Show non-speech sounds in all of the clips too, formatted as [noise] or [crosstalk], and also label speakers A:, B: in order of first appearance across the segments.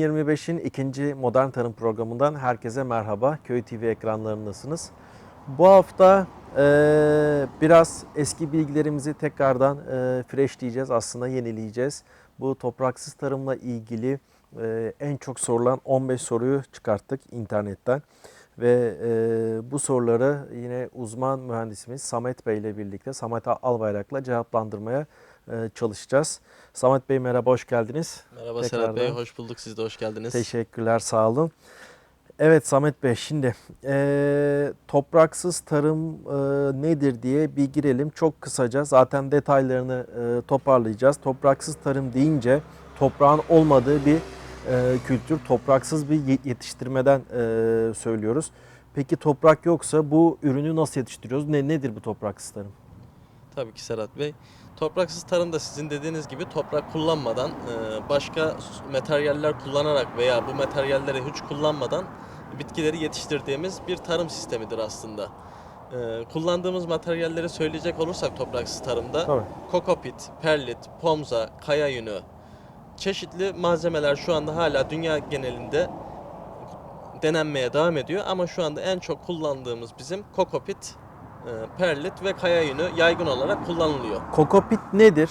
A: 2025'in ikinci Modern Tarım programından herkese merhaba. Köy TV ekranlarındasınız. Bu hafta e, biraz eski bilgilerimizi tekrardan e, freshleyeceğiz, aslında yenileyeceğiz. Bu topraksız tarımla ilgili e, en çok sorulan 15 soruyu çıkarttık internetten. Ve e, bu soruları yine uzman mühendisimiz Samet Bey ile birlikte, Samet Albayrak'la cevaplandırmaya e, çalışacağız. Samet Bey merhaba, hoş geldiniz.
B: Merhaba
A: Tekrardan.
B: Serhat Bey, hoş bulduk. Siz de hoş geldiniz.
A: Teşekkürler, sağ olun. Evet Samet Bey, şimdi eee, topraksız tarım eee, nedir diye bir girelim. Çok kısaca zaten detaylarını eee, toparlayacağız. Topraksız tarım deyince toprağın olmadığı bir eee, kültür, topraksız bir ye- yetiştirmeden eee, söylüyoruz. Peki toprak yoksa bu ürünü nasıl yetiştiriyoruz? Ne nedir bu topraksız tarım?
B: Tabii ki Serhat Bey. Topraksız tarım da sizin dediğiniz gibi toprak kullanmadan, e, başka materyaller kullanarak veya bu materyalleri hiç kullanmadan bitkileri yetiştirdiğimiz bir tarım sistemidir aslında. E, Kullandığımız materyalleri söyleyecek olursak topraksız tarımda
A: Tabii.
B: kokopit, perlit, pomza, kaya yünü, çeşitli malzemeler şu anda hala dünya genelinde denenmeye devam ediyor ama şu anda en çok kullandığımız bizim kokopit, perlit ve kaya yünü yaygın olarak kullanılıyor.
A: Kokopit nedir?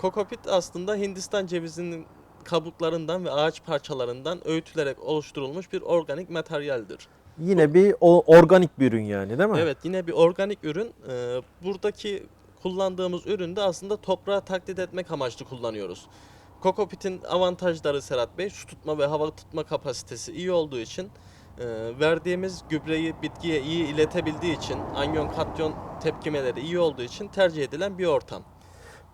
B: Kokopit aslında Hindistan cevizinin kabuklarından ve ağaç parçalarından öğütülerek oluşturulmuş bir organik materyaldir.
A: Yine bir o- organik bir ürün yani değil mi?
B: Evet yine bir organik ürün. Ee, buradaki kullandığımız üründe aslında toprağı taklit etmek amaçlı kullanıyoruz. Kokopit'in avantajları Serhat Bey su tutma ve hava tutma kapasitesi iyi olduğu için e, verdiğimiz gübreyi bitkiye iyi iletebildiği için anyon katyon tepkimeleri iyi olduğu için tercih edilen bir ortam.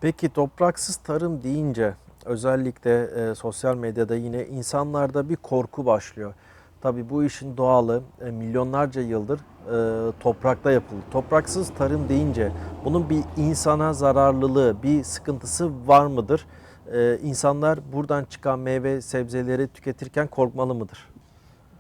A: Peki topraksız tarım deyince özellikle e, sosyal medyada yine insanlarda bir korku başlıyor. Tabii bu işin doğalı e, milyonlarca yıldır e, toprakta yapıldı. Topraksız tarım deyince bunun bir insana zararlılığı, bir sıkıntısı var mıdır? E, insanlar buradan çıkan meyve sebzeleri tüketirken korkmalı mıdır?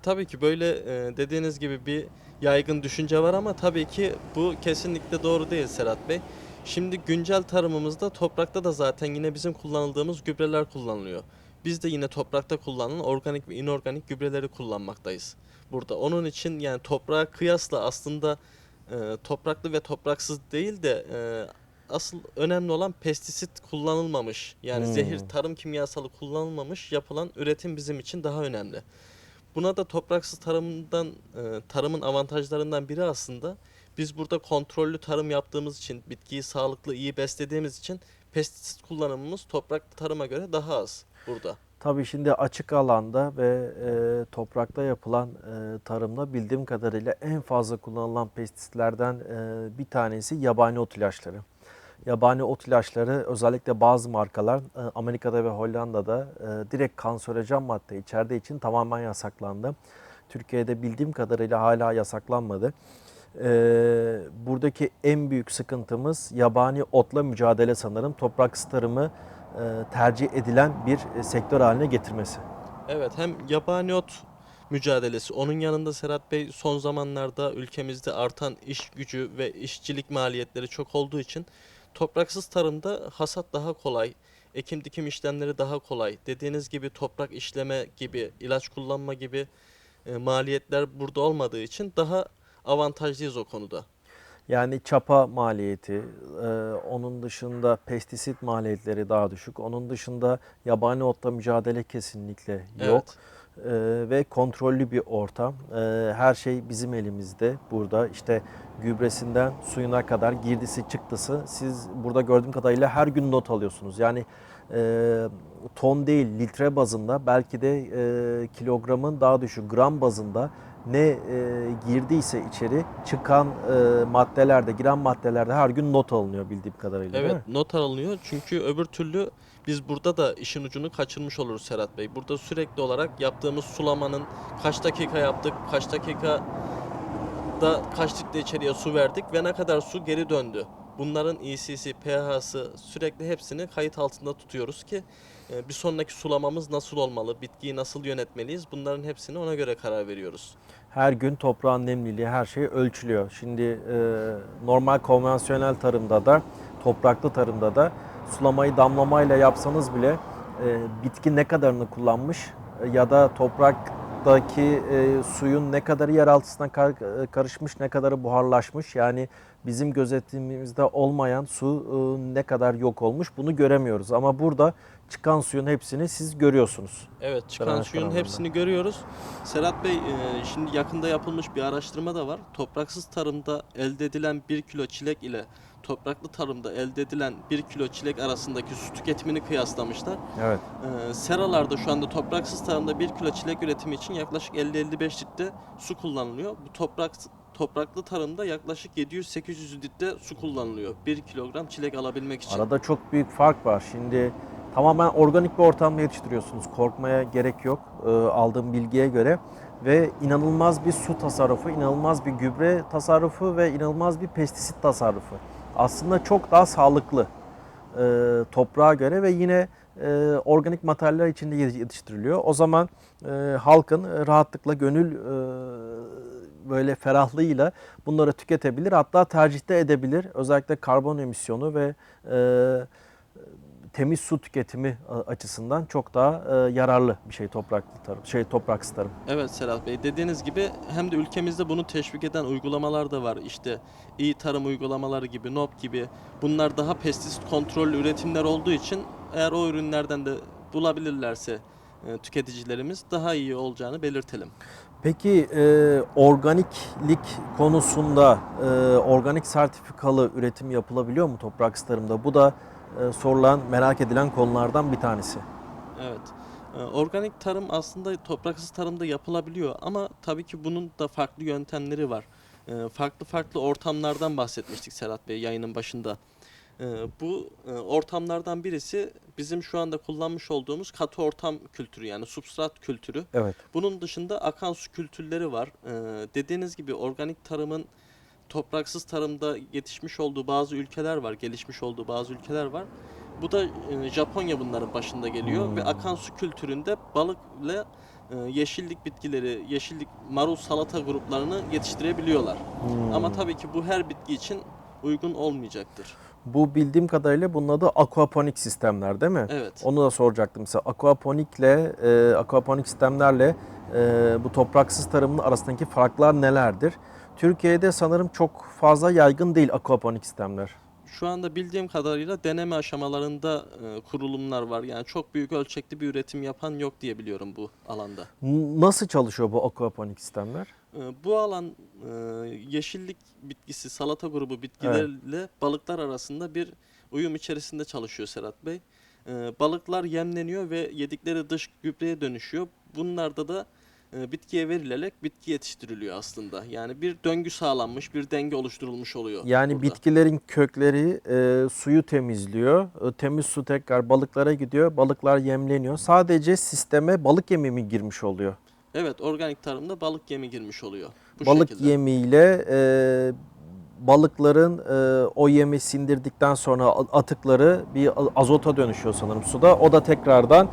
B: Tabii ki böyle e, dediğiniz gibi bir yaygın düşünce var ama tabii ki bu kesinlikle doğru değil Serhat Bey. Şimdi güncel tarımımızda toprakta da zaten yine bizim kullanıldığımız gübreler kullanılıyor. Biz de yine toprakta kullanılan organik ve inorganik gübreleri kullanmaktayız. Burada onun için yani toprağa kıyasla aslında e, topraklı ve topraksız değil de e, asıl önemli olan pestisit kullanılmamış yani
A: Hmm.
B: zehir tarım kimyasalı kullanılmamış yapılan üretim bizim için daha önemli. Buna da topraksız tarımdan e, tarımın avantajlarından biri aslında biz burada kontrollü tarım yaptığımız için bitkiyi sağlıklı iyi beslediğimiz için pestisit kullanımımız toprak tarıma göre daha az burada.
A: Tabii şimdi açık alanda ve e, toprakta yapılan e, tarımda bildiğim kadarıyla en fazla kullanılan pestisitlerden e, bir tanesi yabani ot ilaçları. Yabani ot ilaçları özellikle bazı markalar e, Amerika'da ve Hollanda'da e, direkt kanserojen madde içerdiği için tamamen yasaklandı. Türkiye'de bildiğim kadarıyla hala yasaklanmadı. E, buradaki en büyük sıkıntımız yabani otla mücadele sanırım. Topraksız tarımı tercih edilen bir sektör haline getirmesi.
B: Evet hem yabani ot mücadelesi onun yanında Serhat Bey son zamanlarda ülkemizde artan iş gücü ve işçilik maliyetleri çok olduğu için topraksız tarımda hasat daha kolay, ekim dikim işlemleri daha kolay. Dediğiniz gibi toprak işleme gibi, ilaç kullanma gibi e, maliyetler burada olmadığı için daha avantajlıyız o konuda.
A: Yani çapa maliyeti, e, onun dışında pestisit maliyetleri daha düşük. Onun dışında yabani otla mücadele kesinlikle yok.
B: Evet.
A: E, ve kontrollü bir ortam. E, her şey bizim elimizde. Burada işte gübresinden suyuna kadar girdisi çıktısı siz burada gördüğüm kadarıyla her gün not alıyorsunuz. Yani e, ton değil litre bazında belki de e, kilogramın daha düşük gram bazında ne e, girdiyse içeri çıkan e, maddelerde giren maddelerde her gün not alınıyor bildiğim kadarıyla
B: Evet not alınıyor çünkü öbür türlü biz burada da işin ucunu kaçırmış oluruz Serhat Bey. Burada sürekli olarak yaptığımız sulamanın kaç dakika yaptık, kaç dakika da kaç litre içeriye su verdik ve ne kadar su geri döndü. Bunların EC'si, pH'sı sürekli hepsini kayıt altında tutuyoruz ki e, bir sonraki sulamamız nasıl olmalı, bitkiyi nasıl yönetmeliyiz bunların hepsini ona göre karar veriyoruz.
A: Her gün toprağın nemliliği her şey ölçülüyor. Şimdi e, normal konvansiyonel tarımda da topraklı tarımda da sulamayı damlamayla yapsanız bile e, bitki ne kadarını kullanmış e, ya da topraktaki e, suyun ne kadarı yer altına kar- e, karışmış, ne kadarı buharlaşmış. Yani bizim gözetimimizde olmayan su e, ne kadar yok olmuş bunu göremiyoruz. Ama burada çıkan suyun hepsini siz görüyorsunuz.
B: Evet çıkan
A: Drenaj
B: suyun
A: kanallarında.
B: hepsini görüyoruz. Serhat Bey e, şimdi yakında yapılmış bir araştırma da var. Topraksız tarımda elde edilen 1 kilo çilek ile topraklı tarımda elde edilen 1 kilo çilek arasındaki su tüketimini kıyaslamışlar.
A: Evet.
B: E, seralarda şu anda topraksız tarımda 1 kilo çilek üretimi için yaklaşık 50-55 litre su kullanılıyor. Bu toprak topraklı tarımda yaklaşık 700-800 litre su kullanılıyor. 1 kilogram çilek alabilmek için.
A: Arada çok büyük fark var. Şimdi tamamen organik bir ortamda yetiştiriyorsunuz. Korkmaya gerek yok e, aldığım bilgiye göre. Ve inanılmaz bir su tasarrufu, inanılmaz bir gübre tasarrufu ve inanılmaz bir pestisit tasarrufu. Aslında çok daha sağlıklı e, toprağa göre ve yine e, organik materyaller içinde yetiştiriliyor. O zaman e, halkın rahatlıkla gönül e, böyle ferahlığıyla bunları tüketebilir hatta tercihte edebilir. Özellikle karbon emisyonu ve e, temiz su tüketimi a- açısından çok daha e, yararlı bir şey topraklı tarım, şey topraksız tarım.
B: Evet Serhat Bey dediğiniz gibi hem de ülkemizde bunu teşvik eden uygulamalar da var. İşte iyi tarım uygulamaları gibi, NOP gibi bunlar daha pestisit kontrollü üretimler olduğu için eğer o ürünlerden de bulabilirlerse e, tüketicilerimiz daha iyi olacağını belirtelim.
A: Peki e, organiklik konusunda e, organik sertifikalı üretim yapılabiliyor mu topraksız tarımda? Bu da e, sorulan, merak edilen konulardan bir tanesi.
B: Evet. E, Organik tarım aslında topraksız tarımda yapılabiliyor ama tabii ki bunun da farklı yöntemleri var. E, Farklı farklı ortamlardan bahsetmiştik Serhat Bey yayının başında. Bu ortamlardan birisi bizim şu anda kullanmış olduğumuz katı ortam kültürü yani substrat kültürü.
A: Evet.
B: Bunun dışında akan su kültürleri var. Dediğiniz gibi organik tarımın topraksız tarımda yetişmiş olduğu bazı ülkeler var, gelişmiş olduğu bazı ülkeler var. Bu da e, Japonya bunların başında geliyor ve
A: Hmm.
B: akan su kültüründe balıkla e, yeşillik bitkileri, yeşillik marul salata gruplarını yetiştirebiliyorlar.
A: Hmm.
B: Ama tabii ki bu her bitki için uygun olmayacaktır.
A: Bu bildiğim kadarıyla bunun adı aquaponik sistemler değil mi?
B: Evet.
A: Onu da soracaktım size. Aquaponikle, e, aquaponik sistemlerle e, bu topraksız tarımın arasındaki farklar nelerdir? Türkiye'de sanırım çok fazla yaygın değil aquaponik sistemler.
B: Şu anda bildiğim kadarıyla deneme aşamalarında e, kurulumlar var. Yani çok büyük ölçekli bir üretim yapan yok diye biliyorum bu alanda.
A: Nasıl çalışıyor bu aquaponik sistemler?
B: E, Bu alan e, yeşillik bitkisi, salata grubu bitkilerle balıklar arasında bir uyum içerisinde çalışıyor Serhat Bey. E, Balıklar yemleniyor ve yedikleri dış gübreye dönüşüyor. Bunlarda da e, bitkiye verilerek bitki yetiştiriliyor aslında. Yani bir döngü sağlanmış, bir denge oluşturulmuş oluyor.
A: Yani
B: burada.
A: bitkilerin kökleri e, suyu temizliyor. E, temiz su tekrar balıklara gidiyor. Balıklar yemleniyor. Sadece sisteme balık yemi mi girmiş oluyor?
B: Evet, organik tarımda balık yemi girmiş oluyor. Bu
A: balık
B: şekilde.
A: yemiyle e, balıkların e, o yemi sindirdikten sonra atıkları bir azota dönüşüyor sanırım suda. O da tekrardan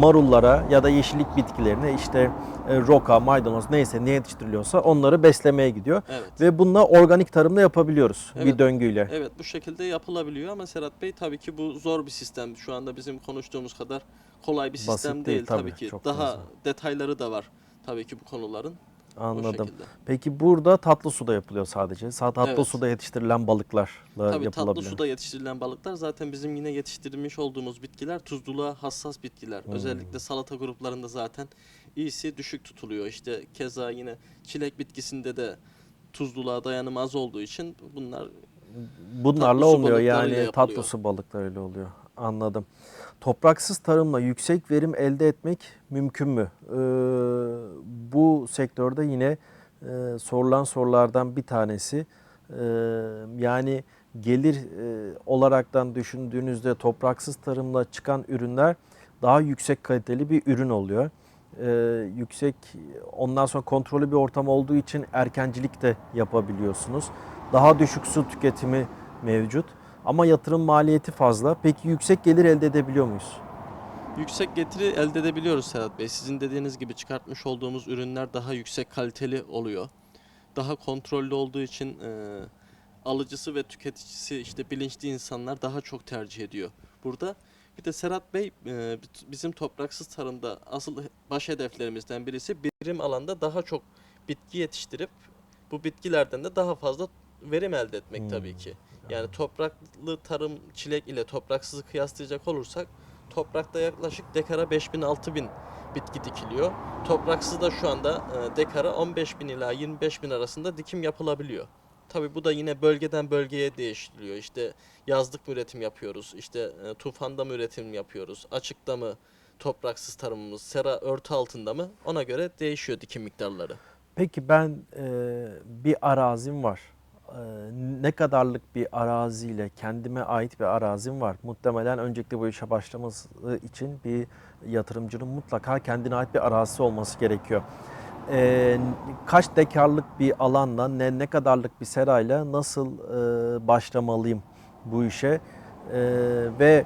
A: marullara ya da yeşillik bitkilerine işte e, roka, maydanoz neyse ne yetiştiriliyorsa onları beslemeye gidiyor.
B: Evet.
A: Ve bununla organik tarımda yapabiliyoruz bir
B: Evet.
A: döngüyle.
B: Evet bu şekilde yapılabiliyor ama Serhat Bey tabii ki bu zor bir sistem. Şu anda bizim konuştuğumuz kadar kolay bir sistem
A: Basit değil,
B: değil, tabii,
A: tabii,
B: ki. Daha
A: fazla.
B: detayları da var tabii ki bu konuların.
A: Anladım. Peki burada tatlı suda yapılıyor sadece. Sa- Tatlı
B: Evet.
A: suda yetiştirilen balıklarla
B: Tabii tatlı
A: yapılabiliyor.
B: suda yetiştirilen balıklar zaten bizim yine yetiştirmiş olduğumuz bitkiler tuzluluğa hassas bitkiler.
A: Hmm.
B: Özellikle salata gruplarında zaten iyisi düşük tutuluyor. İşte keza yine çilek bitkisinde de tuzluluğa dayanımı az olduğu için bunlar
A: Bunlarla
B: Tatlı
A: olmuyor yani tatlı su balıklarıyla oluyor. Anladım. Topraksız tarımla yüksek verim elde etmek mümkün mü? Ee, bu sektörde yine e, sorulan sorulardan bir tanesi. Ee, yani gelir e, olaraktan düşündüğünüzde topraksız tarımla çıkan ürünler daha yüksek kaliteli bir ürün oluyor. Ee, yüksek ondan sonra kontrollü bir ortam olduğu için erkencilik de yapabiliyorsunuz. Daha düşük su tüketimi mevcut. Ama yatırım maliyeti fazla. Peki yüksek gelir elde edebiliyor muyuz?
B: Yüksek getiri elde edebiliyoruz Serhat Bey. Sizin dediğiniz gibi çıkartmış olduğumuz ürünler daha yüksek kaliteli oluyor. Daha kontrollü olduğu için e, alıcısı ve tüketicisi işte bilinçli insanlar daha çok tercih ediyor. Burada Bir de Serhat Bey e, bizim topraksız tarımda asıl baş hedeflerimizden birisi birim alanda daha çok bitki yetiştirip bu bitkilerden de daha fazla verim elde etmek
A: Hmm.
B: tabii ki. Yani topraklı tarım çilek ile topraksızı kıyaslayacak olursak toprakta yaklaşık dekara 5000-6000 bitki dikiliyor. Topraksız da şu anda e, dekara 15.000 ila 25.000 arasında dikim yapılabiliyor. Tabii bu da yine bölgeden bölgeye değiştiriyor. İşte yazlık mı üretim yapıyoruz, işte e, tufanda mı üretim yapıyoruz, açıkta mı topraksız tarımımız, sera örtü altında mı ona göre değişiyor dikim miktarları.
A: Peki ben e, bir arazim var. E, ne kadarlık bir araziyle kendime ait bir arazim var. Muhtemelen öncelikle bu işe başlaması için bir yatırımcının mutlaka kendine ait bir arazisi olması gerekiyor. E, kaç dekarlık bir alanla ne ne kadarlık bir serayla nasıl e, başlamalıyım bu işe E, ve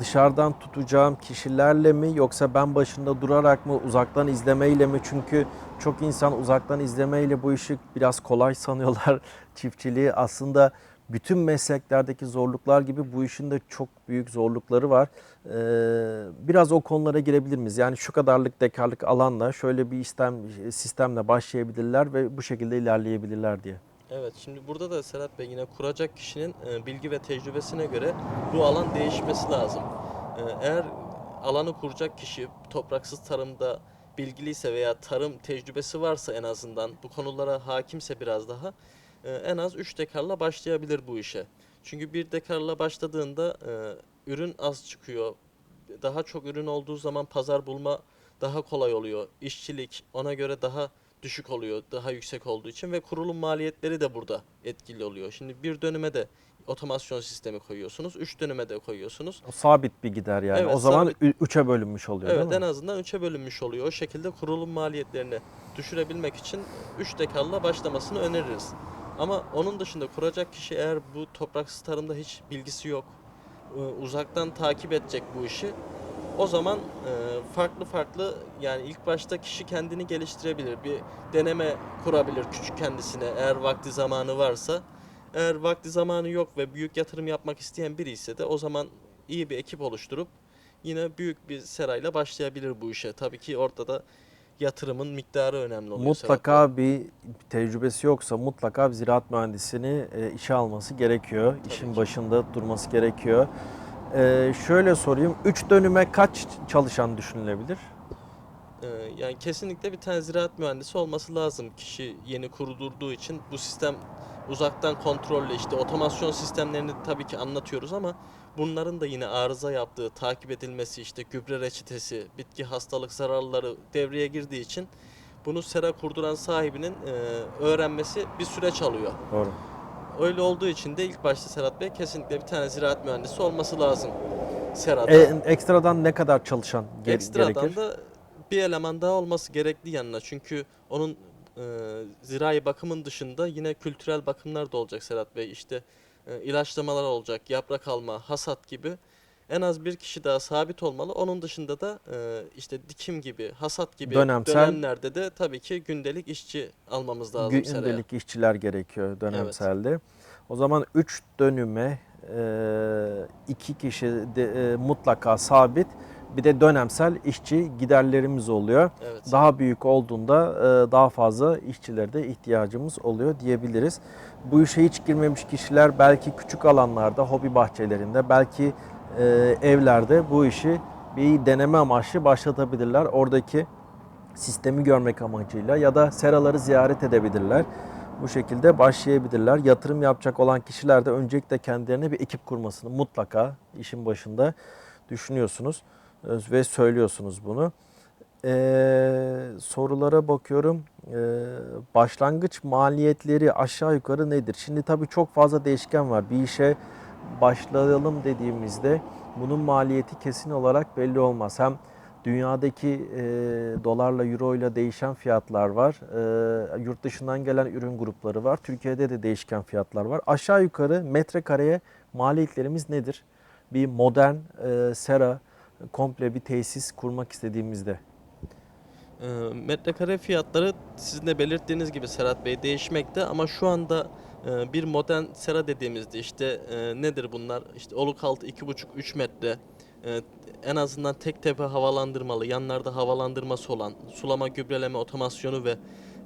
A: dışarıdan tutacağım kişilerle mi yoksa ben başında durarak mı uzaktan izlemeyle mi? Çünkü çok insan uzaktan izlemeyle bu işi biraz kolay sanıyorlar [laughs] çiftçiliği. Aslında bütün mesleklerdeki zorluklar gibi bu işin de çok büyük zorlukları var. Ee, biraz o konulara girebilir miyiz? Yani şu kadarlık dekarlık alanla şöyle bir sistem, sistemle başlayabilirler ve bu şekilde ilerleyebilirler diye.
B: Evet şimdi burada da Serhat Bey yine kuracak kişinin e, bilgi ve tecrübesine göre bu alan değişmesi lazım. E, eğer alanı kuracak kişi topraksız tarımda bilgiliyse veya tarım tecrübesi varsa en azından bu konulara hakimse biraz daha e, en az 3 dekarla başlayabilir bu işe. Çünkü bir dekarla başladığında ürün az çıkıyor. Daha çok ürün olduğu zaman pazar bulma daha kolay oluyor. İşçilik ona göre daha düşük oluyor daha yüksek olduğu için ve kurulum maliyetleri de burada etkili oluyor. Şimdi bir dönüme de otomasyon sistemi koyuyorsunuz, üç dönüme de koyuyorsunuz.
A: O sabit bir gider yani.
B: Evet,
A: o zaman
B: sabit.
A: üçe bölünmüş oluyor
B: Evet
A: değil mi?
B: en azından üçe bölünmüş oluyor. O şekilde kurulum maliyetlerini düşürebilmek için 3 dekarla başlamasını öneririz. Ama onun dışında kuracak kişi eğer bu topraksız tarımda hiç bilgisi yok, e, uzaktan takip edecek bu işi, o zaman e, farklı farklı yani ilk başta kişi kendini geliştirebilir. Bir deneme kurabilir küçük kendisine eğer vakti zamanı varsa. Eğer vakti zamanı yok ve büyük yatırım yapmak isteyen biri ise de o zaman iyi bir ekip oluşturup yine büyük bir serayla başlayabilir bu işe. Tabii ki orada da yatırımın miktarı önemli oluyor.
A: Mutlaka bir tecrübesi yoksa mutlaka bir ziraat mühendisini e, işe alması gerekiyor. İşin
B: ki.
A: başında durması gerekiyor. E, şöyle sorayım. 3 dönüme kaç çalışan düşünülebilir?
B: Ee, yani kesinlikle bir tane ziraat mühendisi olması lazım. Kişi yeni kurulduğu için bu sistem uzaktan kontrolle işte otomasyon sistemlerini tabii ki anlatıyoruz ama bunların da yine arıza yaptığı, takip edilmesi, işte gübre reçetesi, bitki hastalık zararları devreye girdiği için bunu sera kurduran sahibinin e, öğrenmesi bir süreç alıyor.
A: Doğru.
B: Öyle olduğu için de ilk başta Serhat Bey kesinlikle bir tane ziraat mühendisi olması lazım serada.
A: E, ekstradan ne kadar çalışan ge-
B: Ekstradan
A: gerekir?
B: da bir eleman daha olması gerekli yanına. Çünkü onun e, zirai bakımın dışında yine kültürel bakımlar da olacak Serhat Bey. İşte e, ilaçlamalar olacak, yaprak alma, hasat gibi. En az bir kişi daha sabit olmalı. Onun dışında da e, işte dikim gibi, hasat gibi
A: Dönemsel-
B: dönemlerde de tabii ki gündelik işçi almamız lazım seraya.
A: Gündelik işçiler gerekiyor dönemselde. O zaman 3 dönüme 2 kişi de, e, mutlaka sabit bir de dönemsel işçi giderlerimiz oluyor.
B: Evet.
A: Daha büyük olduğunda e, daha fazla işçilere de ihtiyacımız oluyor diyebiliriz. Bu işe hiç girmemiş kişiler belki küçük alanlarda, hobi bahçelerinde, belki e, evlerde bu işi bir deneme amaçlı başlatabilirler. Oradaki sistemi görmek amacıyla ya da seraları ziyaret edebilirler. Bu şekilde başlayabilirler. Yatırım yapacak olan kişiler de öncelikle kendilerine bir ekip kurmasını mutlaka işin başında düşünüyorsunuz ve söylüyorsunuz bunu. Ee, sorulara bakıyorum. Ee, başlangıç maliyetleri aşağı yukarı nedir? Şimdi tabii çok fazla değişken var. Bir işe başlayalım dediğimizde bunun maliyeti kesin olarak belli olmaz. Hem dünyadaki e, dolarla euro ile değişen fiyatlar var. E, yurt dışından gelen ürün grupları var. Türkiye'de de değişken fiyatlar var. Aşağı yukarı metrekareye maliyetlerimiz nedir? Bir modern e, sera komple bir tesis kurmak istediğimizde.
B: E, metrekare fiyatları sizin de belirttiğiniz gibi Serhat Bey değişmekte ama şu anda bir modern sera dediğimizde işte e, nedir bunlar? İşte oluk altı 2,5-3 metre, e, en azından tek tepe havalandırmalı, yanlarda havalandırması olan, sulama gübreleme otomasyonu ve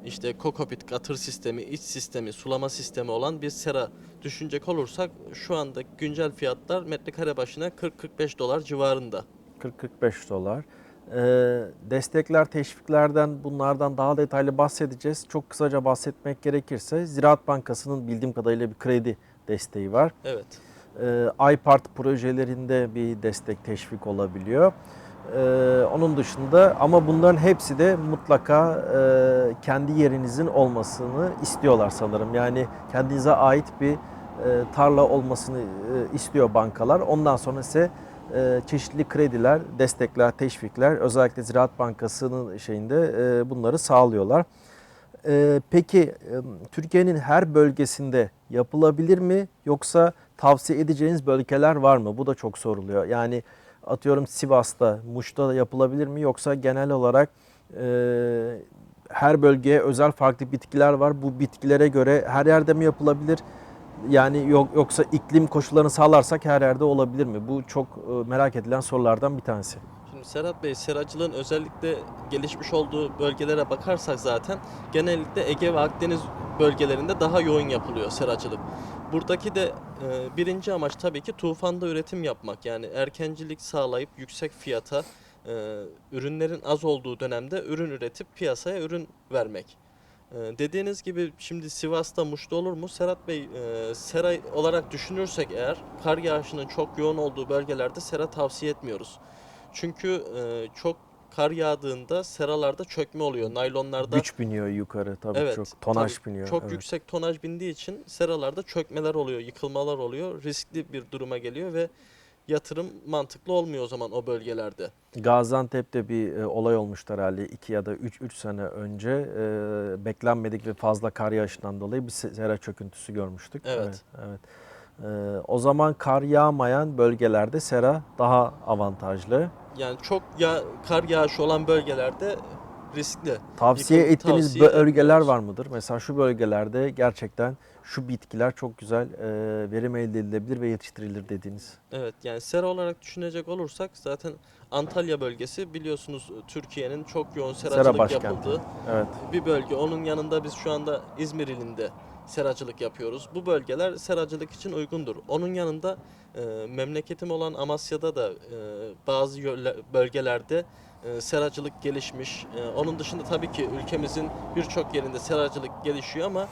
B: işte kokopit katır sistemi, iç sistemi, sulama sistemi olan bir sera düşünecek olursak şu anda güncel fiyatlar metrekare başına 40-45 dolar civarında.
A: 40-45 dolar. Ee, destekler, teşviklerden bunlardan daha detaylı bahsedeceğiz. Çok kısaca bahsetmek gerekirse Ziraat Bankası'nın bildiğim kadarıyla bir kredi desteği var.
B: Evet.
A: Ee, iPart projelerinde bir destek teşvik olabiliyor. Ee, onun dışında ama bunların hepsi de mutlaka e, kendi yerinizin olmasını istiyorlar sanırım. Yani kendinize ait bir e, tarla olmasını e, istiyor bankalar. Ondan sonra ise çeşitli krediler, destekler, teşvikler özellikle Ziraat Bankası'nın şeyinde e, bunları sağlıyorlar. E, peki Türkiye'nin her bölgesinde yapılabilir mi yoksa tavsiye edeceğiniz bölgeler var mı? Bu da çok soruluyor. Yani atıyorum Sivas'ta, Muş'ta yapılabilir mi yoksa genel olarak e, her bölgeye özel farklı bitkiler var. Bu bitkilere göre her yerde mi yapılabilir? Yani yok yoksa iklim koşullarını sağlarsak her yerde olabilir mi? Bu çok e, merak edilen sorulardan bir tanesi.
B: Şimdi Serhat Bey, seracılığın özellikle gelişmiş olduğu bölgelere bakarsak zaten genellikle Ege ve Akdeniz bölgelerinde daha yoğun yapılıyor seracılık. Buradaki de e, birinci amaç tabii ki tufanda üretim yapmak. Yani erkencilik sağlayıp yüksek fiyata e, ürünlerin az olduğu dönemde ürün üretip piyasaya ürün vermek. E, dediğiniz gibi şimdi Sivas'ta Muş'ta olur mu? Serhat Bey, e, sera olarak düşünürsek eğer kar yağışının çok yoğun olduğu bölgelerde sera tavsiye etmiyoruz. Çünkü e, çok kar yağdığında seralarda çökme oluyor. Naylonlarda
A: Güç biniyor yukarı tabii
B: Evet,
A: çok. Tonaj
B: tabii.
A: biniyor.
B: çok
A: evet.
B: yüksek tonaj bindiği için seralarda çökmeler oluyor, yıkılmalar oluyor. Riskli bir duruma geliyor ve yatırım mantıklı olmuyor o zaman o bölgelerde.
A: Gaziantep'te bir e, olay olmuştu herhalde 2 ya da 3 3 sene önce. E, beklenmedik ve fazla kar yağışından dolayı bir sera çöküntüsü görmüştük.
B: Evet.
A: Evet. evet. E, o zaman kar yağmayan bölgelerde sera daha avantajlı.
B: Yani çok ya kar yağışı olan bölgelerde riskli.
A: Tavsiye
B: Yıkım
A: ettiğiniz
B: tavsiye
A: bölgeler var mıdır? Mesela şu bölgelerde gerçekten şu bitkiler çok güzel e, verim elde edilebilir ve yetiştirilir dediğiniz.
B: Evet yani sera olarak düşünecek olursak zaten Antalya bölgesi biliyorsunuz Türkiye'nin çok yoğun
A: Sera
B: seracılık
A: başkenti.
B: yapıldığı
A: Evet.
B: bir bölge. Onun yanında biz şu anda İzmir ilinde seracılık yapıyoruz. Bu bölgeler seracılık için uygundur. Onun yanında e, memleketim olan Amasya'da da e, bazı bölgelerde e, seracılık gelişmiş. E, onun dışında tabii ki ülkemizin birçok yerinde seracılık gelişiyor ama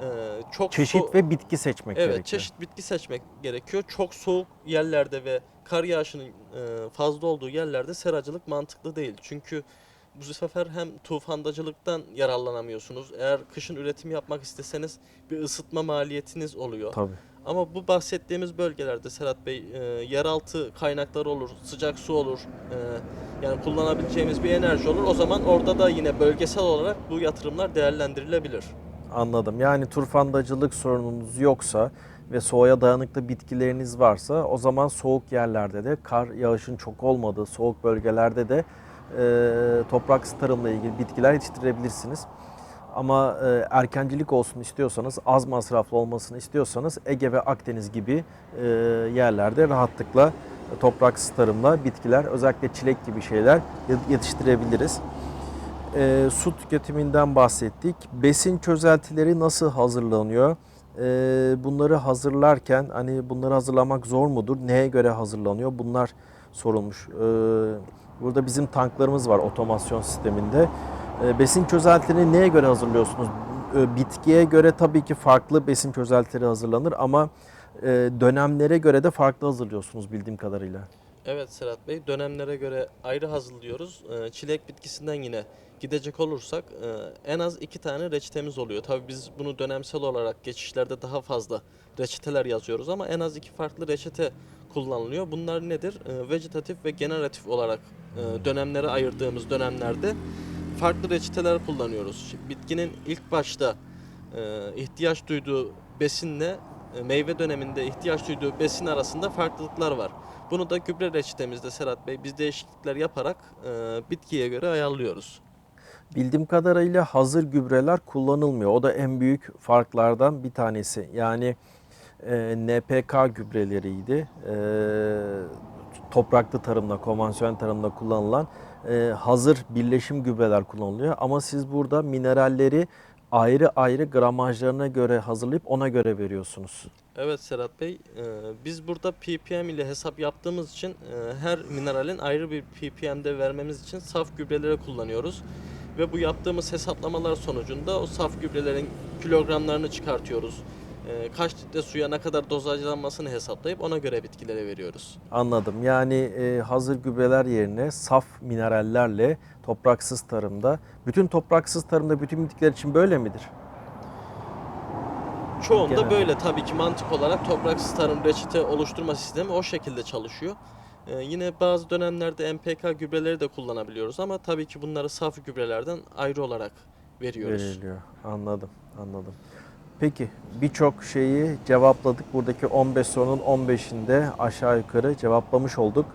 B: e, çok
A: Çeşit
B: so-
A: ve bitki seçmek
B: Evet,
A: gerekiyor.
B: çeşit bitki seçmek gerekiyor. Çok soğuk yerlerde ve kar yağışının e, fazla olduğu yerlerde seracılık mantıklı değil. Çünkü bu sefer hem tufandacılıktan yararlanamıyorsunuz. Eğer kışın üretim yapmak isteseniz bir ısıtma maliyetiniz oluyor.
A: Tabii.
B: Ama bu bahsettiğimiz bölgelerde Serhat Bey e, yeraltı kaynakları olur, sıcak su olur. e, yani kullanabileceğimiz bir enerji olur. O zaman orada da yine bölgesel olarak bu yatırımlar değerlendirilebilir.
A: Anladım. Yani turfandacılık sorununuz yoksa ve soğuğa dayanıklı bitkileriniz varsa o zaman soğuk yerlerde de kar yağışın çok olmadığı soğuk bölgelerde de e, toprak tarımla ilgili bitkiler yetiştirebilirsiniz. Ama e, erkencilik olsun istiyorsanız, az masraflı olmasını istiyorsanız Ege ve Akdeniz gibi e, yerlerde rahatlıkla toprak tarımla bitkiler, özellikle çilek gibi şeyler yetiştirebiliriz. E, su tüketiminden bahsettik. Besin çözeltileri nasıl hazırlanıyor? E, bunları hazırlarken hani bunları hazırlamak zor mudur? Neye göre hazırlanıyor? Bunlar sorulmuş. E, burada bizim tanklarımız var otomasyon sisteminde. E, besin çözeltilerini neye göre hazırlıyorsunuz? E, bitkiye göre tabii ki farklı besin çözeltileri hazırlanır ama e, dönemlere göre de farklı hazırlıyorsunuz bildiğim kadarıyla.
B: Evet Serhat Bey, dönemlere göre ayrı hazırlıyoruz. Ee, Çilek bitkisinden yine gidecek olursak e, en az iki tane reçetemiz oluyor. Tabii biz bunu dönemsel olarak geçişlerde daha fazla reçeteler yazıyoruz ama en az iki farklı reçete kullanılıyor. Bunlar nedir? Ee, Vegetatif ve generatif olarak e, dönemlere ayırdığımız dönemlerde farklı reçeteler kullanıyoruz. Şimdi Bitkinin ilk başta e, ihtiyaç duyduğu besinle e, meyve döneminde ihtiyaç duyduğu besin arasında farklılıklar var. Bunu da gübre reçetemizde Serhat Bey biz değişiklikler yaparak e, bitkiye göre ayarlıyoruz.
A: Bildiğim kadarıyla hazır gübreler kullanılmıyor. O da en büyük farklardan bir tanesi. Yani e, NPK gübreleriydi. E, topraklı tarımda, konvansiyonel tarımda kullanılan e, hazır birleşim gübreler kullanılıyor. Ama siz burada mineralleri ayrı ayrı gramajlarına göre hazırlayıp ona göre veriyorsunuz.
B: Evet Serhat Bey, e, biz burada ppm ile hesap yaptığımız için e, her mineralin ayrı bir ppm'de vermemiz için saf gübreleri kullanıyoruz. Ve bu yaptığımız hesaplamalar sonucunda o saf gübrelerin kilogramlarını çıkartıyoruz. E, Kaç litre suya ne kadar dozajlanmasını hesaplayıp ona göre bitkilere veriyoruz.
A: Anladım. Yani e, hazır gübreler yerine saf minerallerle topraksız tarımda, bütün topraksız tarımda bütün bitkiler için böyle midir?
B: Çoğunda
A: Genel.
B: böyle tabii ki mantık olarak topraksız tarım reçete oluşturma sistemi o şekilde çalışıyor. Ee, yine bazı dönemlerde NPK gübreleri de kullanabiliyoruz ama tabii ki bunları saf gübrelerden ayrı olarak veriyoruz.
A: Veriliyor. Anladım, anladım. Peki birçok şeyi cevapladık. Buradaki 15 sorunun 15'inde aşağı yukarı cevaplamış olduk.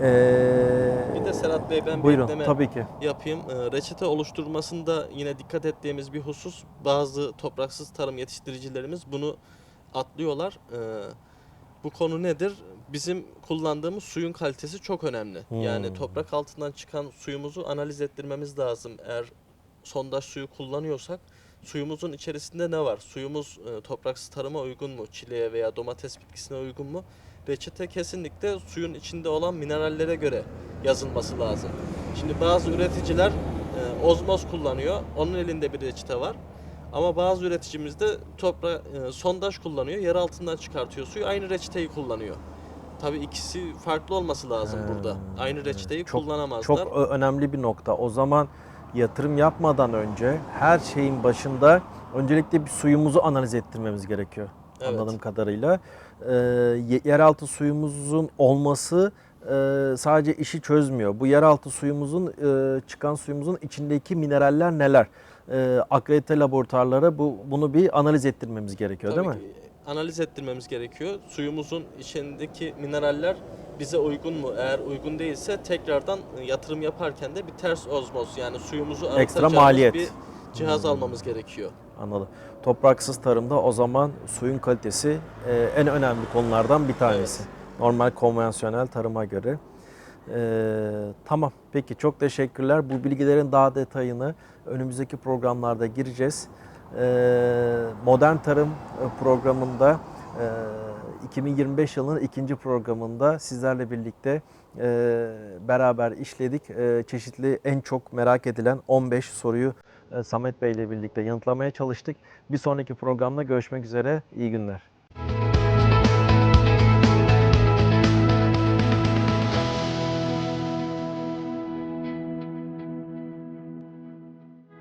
A: Ee,
B: Bir de Serhat Bey ben bir
A: buyurun
B: ekleme
A: tabii ki.
B: yapayım. Ee, reçete oluşturmasında yine dikkat ettiğimiz bir husus bazı topraksız tarım yetiştiricilerimiz bunu atlıyorlar. Ee, bu konu nedir? Bizim kullandığımız suyun kalitesi çok önemli. Yani
A: Hmm.
B: toprak altından çıkan suyumuzu analiz ettirmemiz lazım. Eğer sondaj suyu kullanıyorsak suyumuzun içerisinde ne var? Suyumuz e, topraksız tarıma uygun mu? Çileğe veya domates bitkisine uygun mu? Reçete kesinlikle suyun içinde olan minerallere göre yazılması lazım. Şimdi bazı üreticiler e, ozmoz kullanıyor. Onun elinde bir reçete var. Ama bazı üreticimiz de topra e, sondaj kullanıyor. Yer altından çıkartıyor suyu. Aynı reçeteyi kullanıyor. Tabii ikisi farklı olması lazım burada. Aynı reçeteyi
A: Çok-
B: kullanamazlar.
A: Çok ö- önemli bir nokta. O zaman yatırım yapmadan önce her şeyin başında öncelikle bir suyumuzu analiz ettirmemiz gerekiyor.
B: Evet.
A: Anladığım kadarıyla. Ee, ye- yeraltı suyumuzun olması e, sadece işi çözmüyor. Bu yeraltı suyumuzun e, çıkan suyumuzun içindeki mineraller neler? E, akredite laboratuvarlara bu bunu bir analiz ettirmemiz gerekiyor
B: Tabii
A: değil mi?
B: ki analiz ettirmemiz gerekiyor. Suyumuzun içindeki mineraller bize uygun mu? Eğer uygun değilse tekrardan yatırım yaparken de bir ters ozmoz yani suyumuzu arıtacağımız
A: maliyet.
B: bir cihaz
A: Hmm.
B: almamız gerekiyor.
A: Anladım. Topraksız tarımda o zaman suyun kalitesi e, en önemli konulardan bir tanesi. Normal konvansiyonel tarıma göre. E, tamam. Peki çok teşekkürler. Bu bilgilerin daha detayını önümüzdeki programlarda gireceğiz. E, Modern Tarım e, programında e, 2025 yılının ikinci programında sizlerle birlikte e, beraber işledik. E, çeşitli en çok merak edilen 15 soruyu e, Samet Bey ile birlikte yanıtlamaya çalıştık. Bir sonraki programda görüşmek üzere. İyi günler.